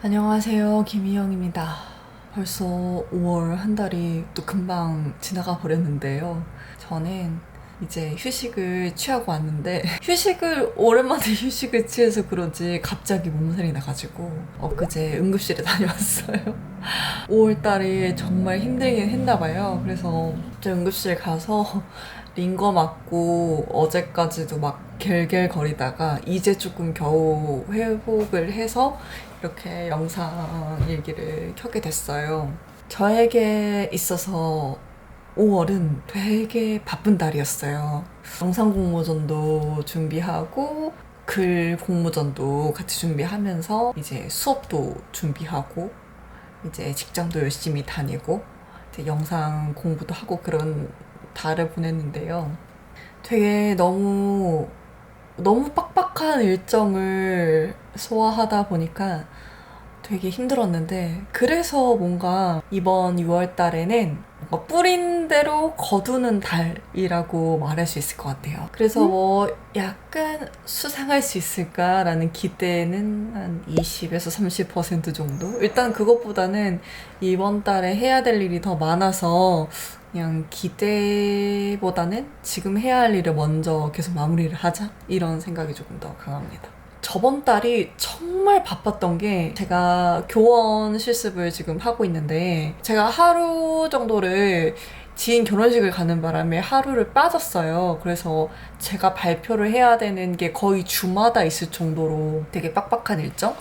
안녕하세요. 김희영입니다. 벌써 5월 한 달이 또 금방 지나가 버렸는데요. 저는 이제 휴식을 취하고 왔는데 휴식을 오랜만에 휴식을 취해서 그런지 갑자기 몸살이 나가지고 엊그제 응급실에 다녀왔어요. 5월 달에 정말 힘들긴 했나 봐요. 그래서 저 응급실 가서 링거 맞고 어제까지도 막 겔겔거리다가 이제 조금 겨우 회복을 해서 이렇게 영상 일기를 켜게 됐어요. 저에게 있어서 5월은 되게 바쁜 달이었어요. 영상 공모전도 준비하고 글 공모전도 같이 준비하면서 이제 수업도 준비하고 이제 직장도 열심히 다니고 영상 공부도 하고 그런 달을 보냈는데요. 되게 너무 너무 빡빡한 일정을 소화하다 보니까 되게 힘들었는데 그래서 뭔가 이번 6월 달에는 뭔가 뿌린 대로 거두는 달이라고 말할 수 있을 것 같아요. 그래서 뭐 약간 수상할 수 있을까라는 기대는 한 20에서 30% 정도? 일단 그것보다는 이번 달에 해야 될 일이 더 많아서 그냥 기대보다는 지금 해야 할 일을 먼저 계속 마무리를 하자 이런 생각이 조금 더 강합니다. 저번 달이 정말 바빴던 게 제가 교원 실습을 지금 하고 있는데 제가 하루 정도를 지인 결혼식을 가는 바람에 하루를 빠졌어요. 그래서 제가 발표를 해야 되는 게 거의 주마다 있을 정도로 되게 빡빡한 일정?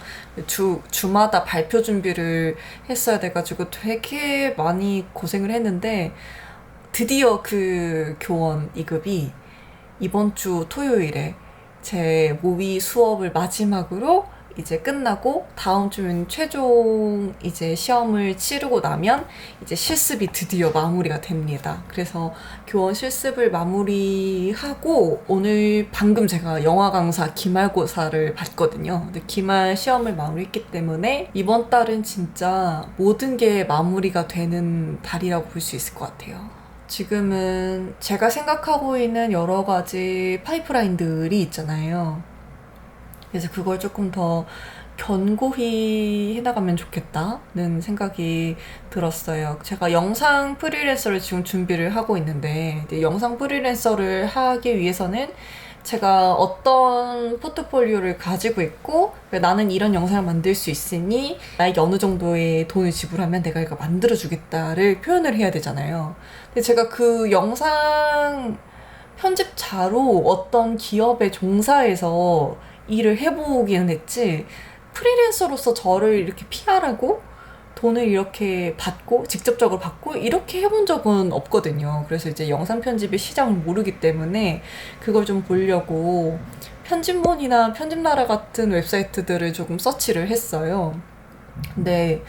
주, 주마다 발표 준비를 했어야 돼가지고 되게 많이 고생을 했는데 드디어 그 교원 2급이 이번 주 토요일에 제 모의 수업을 마지막으로 이제 끝나고 다음 주면 최종 이제 시험을 치르고 나면 이제 실습이 드디어 마무리가 됩니다. 그래서 교원 실습을 마무리하고 오늘 방금 제가 영화 강사 기말고사를 봤거든요. 근데 기말 시험을 마무리했기 때문에 이번 달은 진짜 모든 게 마무리가 되는 달이라고 볼 수 있을 것 같아요. 지금은 제가 생각하고 있는 여러 가지 파이프라인들이 있잖아요. 그래서 그걸 조금 더 견고히 해나가면 좋겠다는 생각이 들었어요. 제가 영상 프리랜서를 지금 준비를 하고 있는데, 영상 프리랜서를 하기 위해서는 제가 어떤 포트폴리오를 가지고 있고 나는 이런 영상을 만들 수 있으니 나에게 어느 정도의 돈을 지불하면 내가 이거 만들어 주겠다를 표현을 해야 되잖아요. 근데 제가 그 영상 편집자로 어떤 기업에 종사해서 일을 해보기는 했지 프리랜서로서 저를 이렇게 PR하고 돈을 이렇게 받고 직접적으로 받고 이렇게 해본 적은 없거든요. 그래서 이제 영상 편집의 시장을 모르기 때문에 그걸 좀 보려고 편집몬이나 편집나라 같은 웹사이트들을 조금 서치를 했어요. 근데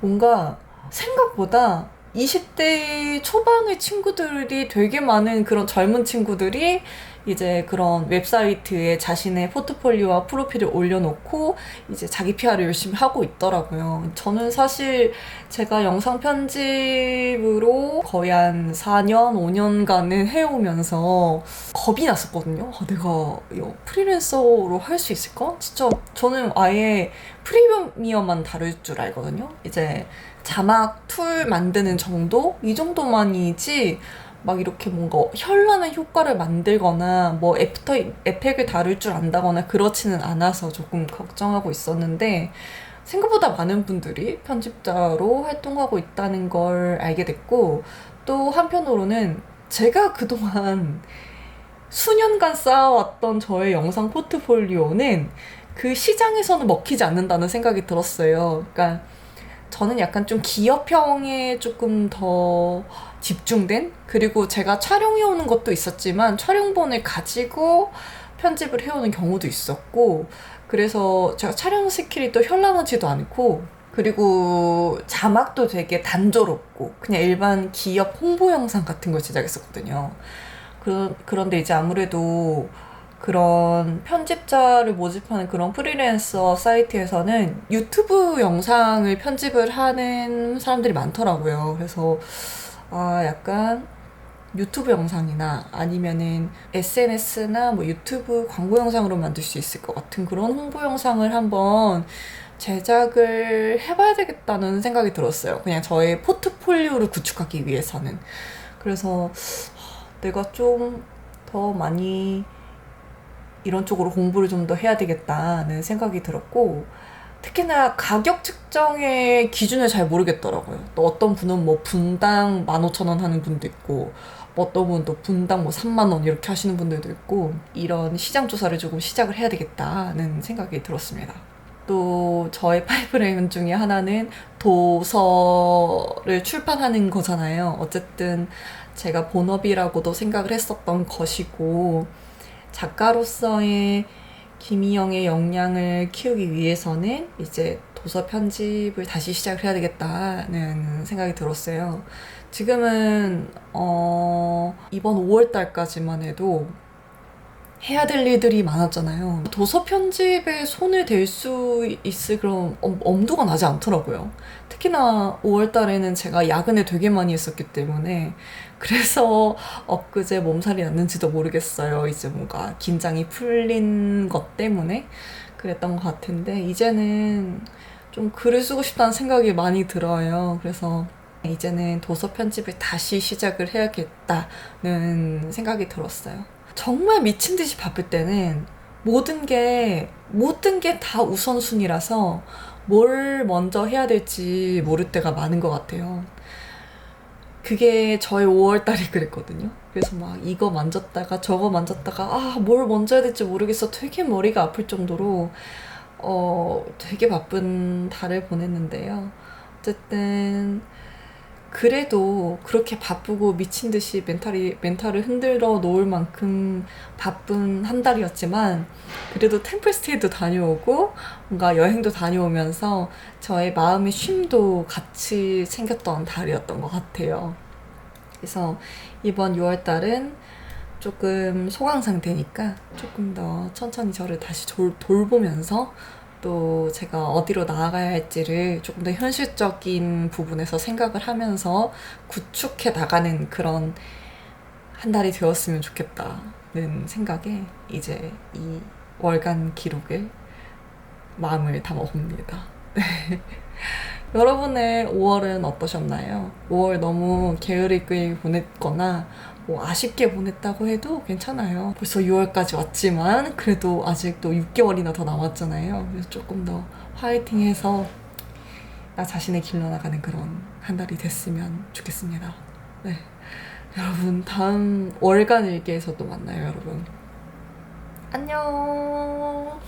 뭔가 생각보다 20대 초반의 친구들이 되게 많은 그런 젊은 친구들이 이제 그런 웹사이트에 자신의 포트폴리오와 프로필을 올려놓고 이제 자기 PR을 열심히 하고 있더라고요. 저는 사실 제가 영상 편집으로 거의 한 4년, 5년간을 해오면서 겁이 났었거든요. 아, 내가 프리랜서로 할 수 있을까? 진짜 저는 아예 프리미엄만 다룰 줄 알거든요. 이제 자막 툴 만드는 정도? 이 정도만이지 막 이렇게 뭔가 현란한 효과를 만들거나 뭐 애프터 에펙을 다룰 줄 안다거나 그렇지는 않아서 조금 걱정하고 있었는데 생각보다 많은 분들이 편집자로 활동하고 있다는 걸 알게 됐고 또 한편으로는 제가 그동안 수년간 쌓아왔던 저의 영상 포트폴리오는 그 시장에서는 먹히지 않는다는 생각이 들었어요. 그러니까 저는 약간 좀 기업형에 조금 더 집중된 그리고 제가 촬영해 오는 것도 있었지만 촬영본을 가지고 편집을 해오는 경우도 있었고 그래서 제가 촬영 스킬이 또 현란하지도 않고 그리고 자막도 되게 단조롭고 그냥 일반 기업 홍보 영상 같은 걸 제작했었거든요. 그런 그런데 이제 아무래도 그런 편집자를 모집하는 그런 프리랜서 사이트에서는 유튜브 영상을 편집을 하는 사람들이 많더라고요. 그래서 아 약간 유튜브 영상이나 아니면은 SNS나 뭐 유튜브 광고 영상으로 만들 수 있을 것 같은 그런 홍보 영상을 한번 제작을 해봐야 되겠다는 생각이 들었어요. 그냥 저의 포트폴리오를 구축하기 위해서는. 그래서 하, 내가 좀 더 많이 이런 쪽으로 공부를 좀 더 해야 되겠다는 생각이 들었고, 특히나 가격 측정의 기준을 잘 모르겠더라고요. 또 어떤 분은 뭐 분당 15,000원 하는 분도 있고, 뭐 어떤 분은 또 분당 뭐 3만원 이렇게 하시는 분들도 있고, 이런 시장 조사를 조금 시작을 해야 되겠다는 생각이 들었습니다. 또 저의 파이프라인 중에 하나는 도서를 출판하는 거잖아요. 어쨌든 제가 본업이라고도 생각을 했었던 것이고, 작가로서의 김희영의 역량을 키우기 위해서는 이제 도서 편집을 다시 시작을 해야 되겠다는 생각이 들었어요. 지금은 어 이번 5월 달까지만 해도 해야 될 일들이 많았잖아요. 도서 편집에 손을 댈 수 있을 그런 엄, 엄두가 나지 않더라고요. 특히나 5월 달에는 제가 야근을 되게 많이 했었기 때문에 그래서 엊그제 몸살이 났는지도 모르겠어요. 이제 뭔가 긴장이 풀린 것 때문에 그랬던 것 같은데 이제는 좀 글을 쓰고 싶다는 생각이 많이 들어요. 그래서 이제는 도서 편집을 다시 시작을 해야겠다는 생각이 들었어요. 정말 미친 듯이 바쁠 때는 모든 게 모든 게 다 우선순위라서 뭘 먼저 해야 될지 모를 때가 많은 것 같아요. 그게 저의 5월 달이 그랬거든요. 그래서 막 이거 만졌다가 저거 만졌다가 아, 뭘 먼저 해야 될지 모르겠어. 되게 머리가 아플 정도로 어, 되게 바쁜 달을 보냈는데요. 어쨌든 그래도 그렇게 바쁘고 미친 듯이 멘탈이 멘탈을 흔들어 놓을 만큼 바쁜 한 달이었지만 그래도 템플스테이도 다녀오고 뭔가 여행도 다녀오면서 저의 마음의 쉼도 같이 생겼던 달이었던 것 같아요. 그래서 이번 6월 달은 조금 소강 상태니까 조금 더 천천히 저를 다시 돌, 돌보면서 또 제가 어디로 나아가야 할지를 조금 더 현실적인 부분에서 생각을 하면서 구축해 나가는 그런 한 달이 되었으면 좋겠다는 생각에 이제 이 월간 기록을 마음을 담아봅니다. 네. 여러분의 5월은 어떠셨나요? 5월 너무 게으르게 보냈거나 뭐 아쉽게 보냈다고 해도 괜찮아요. 벌써 6월까지 왔지만 그래도 아직도 6개월이나 더 남았잖아요. 그래서 조금 더 화이팅해서 나 자신의 길로 나가는 그런 한 달이 됐으면 좋겠습니다. 네. 여러분 다음 월간 일기에서 또 만나요, 여러분. 안녕.